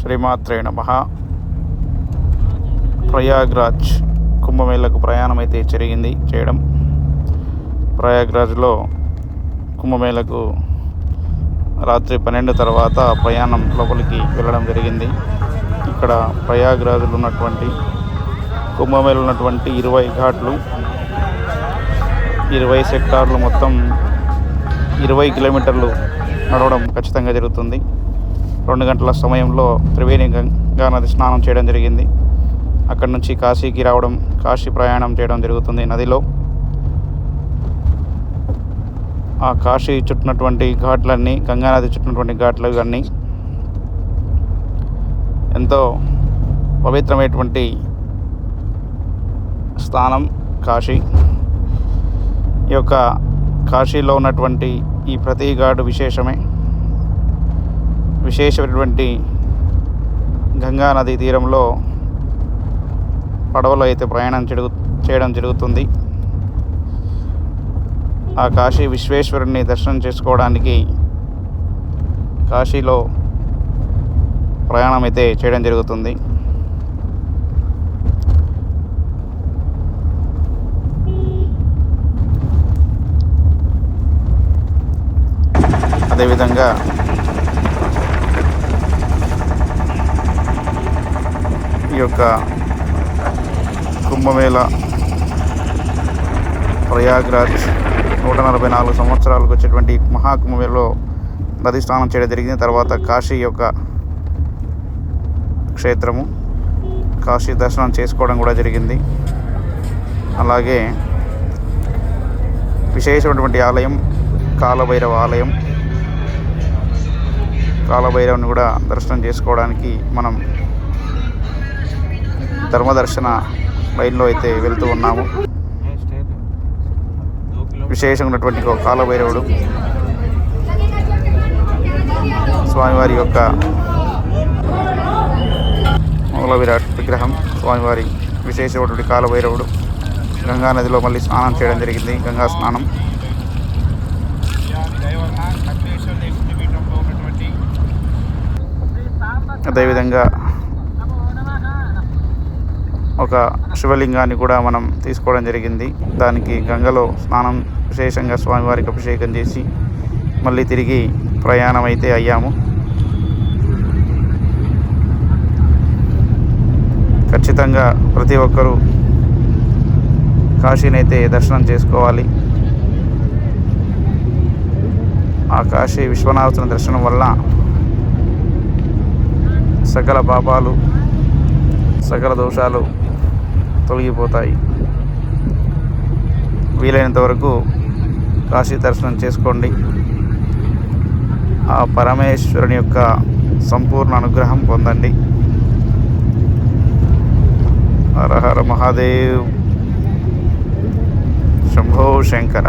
శ్రీమాత్రే నమ. ప్రయాగ్రాజ్ కుంభమేళకు ప్రయాణం అయితే జరిగింది చేయడం. ప్రయాగ్రాజ్లో కుంభమేళకు రాత్రి పన్నెండు తర్వాత ప్రయాణం లోపలికి వెళ్ళడం జరిగింది. ఇక్కడ ప్రయాగ్రాజులు ఉన్నటువంటి కుంభమేళ ఉన్నటువంటి ఇరవై ఘాట్లు ఇరవై సెక్టార్లు మొత్తం ఇరవై కిలోమీటర్లు నడవడం ఖచ్చితంగా జరుగుతుంది. రెండు గంటల సమయంలో త్రివేణి గంగా నది స్నానం చేయడం జరిగింది. అక్కడి నుంచి కాశీకి రావడం కాశీ ప్రయాణం చేయడం జరుగుతుంది నదిలో. ఆ కాశీ చుట్టినటువంటి ఘాట్లన్నీ గంగా నది చుట్టినటువంటి ఘాట్లు అన్నీ ఎంతో పవిత్రమైనటువంటి స్థానం కాశీ. ఈ యొక్క కాశీలో ఉన్నటువంటి ఈ ప్రతి ఘాటు విశేషమే. విశేషమైనటువంటి గంగా నది తీరంలో పడవలో అయితే ప్రయాణం జరుగు చేయడం జరుగుతుంది. ఆ కాశీ విశ్వేశ్వరుని దర్శనం చేసుకోవడానికి కాశీలో ప్రయాణం అయితే చేయడం జరుగుతుంది. అదేవిధంగా ఈ యొక్క కుంభమేళ ప్రయాగ్రాజ్ నూట నలభై నాలుగు సంవత్సరాలకు వచ్చేటువంటి మహాకుంభమేళలో నది స్నానం చేయడం జరిగింది. తర్వాత కాశీ యొక్క క్షేత్రము కాశీ దర్శనం చేసుకోవడం కూడా జరిగింది. అలాగే విశేషమైనటువంటి ఆలయం కాలభైరవ ఆలయం. కాలభైరవుని కూడా దర్శనం చేసుకోవడానికి మనం ధర్మదర్శన లైన్లో అయితే వెళ్తూ ఉన్నాము. విశేషమైనటువంటి ఒక కాలభైరవుడు. స్వామివారి యొక్క మూల విరాట్ విగ్రహం స్వామివారి విశేషమైనటువంటి కాలభైరవుడు. గంగా నదిలో మళ్ళీ స్నానం చేయడం జరిగింది గంగా స్నానం. అదేవిధంగా ఒక శివలింగాన్ని కూడా మనం తీసుకోవడం జరిగింది. దానికి గంగలో స్నానం విశేషంగా స్వామివారికి అభిషేకం చేసి మళ్ళీ తిరిగి ప్రయాణం అయితే అయ్యాము. ఖచ్చితంగా ప్రతి ఒక్కరూ కాశీనైతే దర్శనం చేసుకోవాలి. ఆ కాశీ విశ్వనాథుని దర్శనం వల్ల సకల పాపాలు సకల దోషాలు తొలగిపోతాయి. వీలైనంత వరకు కాశీ దర్శనం చేసుకోండి. ఆ పరమేశ్వరుని యొక్క సంపూర్ణ అనుగ్రహం పొందండి. హర హర మహాదేవ్. శంభో శంకర.